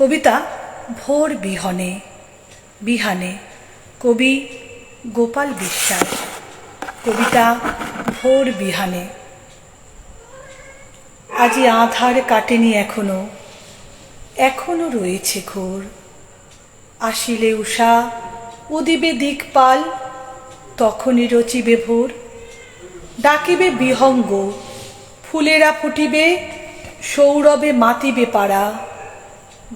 কবিতা ভোর বিহনে, বিহানে, কবি গোপাল বিশ্বাস, কবিতা ভোর বিহানে। আজি আধার কাটেনি এখনও এখনও রয়েছে ঘোর। আসিলে উষা, উদিবে দিকপাল, তখনই রচিবে ভোর। ডাকিবে বিহঙ্গ, ফুলেরা ফুটিবে, সৌরভে মাতিবে পাড়া।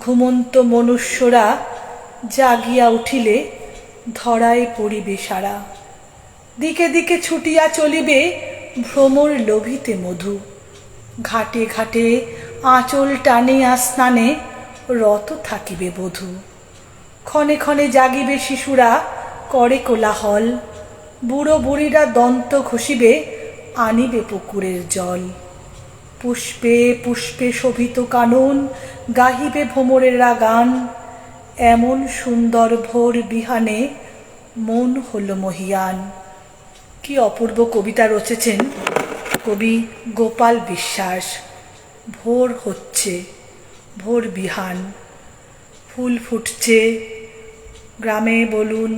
ঘুমন্ত মনুষ্যরা জাগিয়া উঠিলে ধরায় পড়িবে সারা। দিকে দিকে ছুটিয়া চলিবে ভ্রমর লোভিতে মধু। ঘাটে ঘাটে আঁচল টানিয়া স্নানে রত থাকিবে বধূ। ক্ষণে ক্ষণে জাগিবে শিশুরা, করে কোলাহল। বুড়ো বুড়িরা দন্ত ঘষিবে, আনিবে পুকুরের জল। পুষ্পে পুষ্পে শোভিত কানন, গাহিবে ভ্রমরেরা গান এমন সুন্দর ভোর বিহানে মন হল মহিয়ান। কি অপূর্ব কবিতা রচেছেন কবি গোপাল বিশ্বাস। ভোর হচ্ছে, ভোর বিহান। ফুল ফুটছে, গ্রামে বলুন,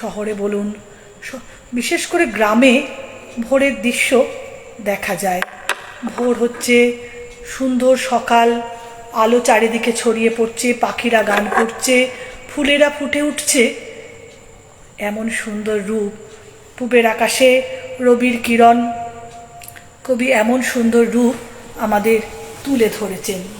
শহরে বলুন বিশেষ করে গ্রামে ভোরের দৃশ্য দেখা যায়। ভোর হচ্ছে, সুন্দর সকাল, আলো চারিদিকে ছড়িয়ে পড়ছে, পাখিরা গান করছে, ফুলেরা ফুটে উঠছে। এমন সুন্দর রূপ পূবের আকাশে, রবির কিরণ। কবি এমন সুন্দর রূপ আমাদের তুলে ধরেছেন।